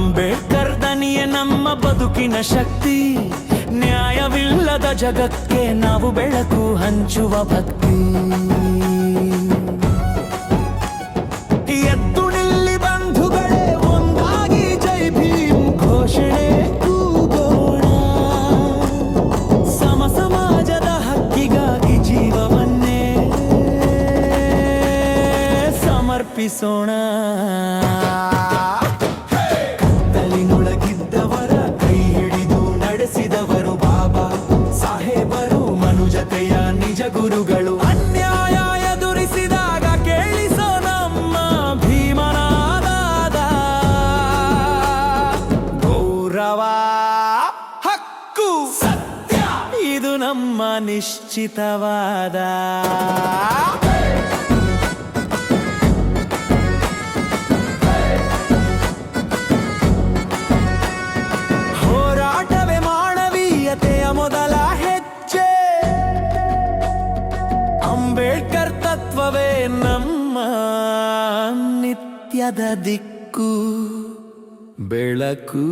ಅಂಬೇಡ್ಕರ್ ದನಿಯೇ ನಮ್ಮ ಬದುಕಿನ ಶಕ್ತಿ. ನ್ಯಾಯವಿಲ್ಲದ ಜಗಕ್ಕೆ ನಾವು ಬೆಳಕು ಹಂಚುವ ಭಕ್ತಿ. ಎದ್ದು ನಿಲ್ಲಿ ಬಂಧುಗಳೇ, ಒಂದಾಗಿ ಜೈ ಭೀಮ್ ಘೋಷಣೆ ಕೂಗೋಣ. ಹಕ್ಕಿಗಾಗಿ ಜೀವವನ್ನೇ ಸಮರ್ಪಿಸೋಣ. ನಿಜ ಗುರುಗಳು ಅನ್ಯಾಯ ಎದುರಿಸಿದಾಗ ಕೇಳಿಸೋ ನಮ್ಮ ಭೀಮನಾದಾದ. ಗೌರವ ಹಕ್ಕು. ಸತ್ಯ. ಇದು ನಮ್ಮ ನಿಶ್ಚಿತವಾದ ಅಂಬೇಡ್ಕರ್ ತತ್ವವೇ ನಮ್ಮ ನಿತ್ಯದ ದಿಕ್ಕು ಬೆಳಕು.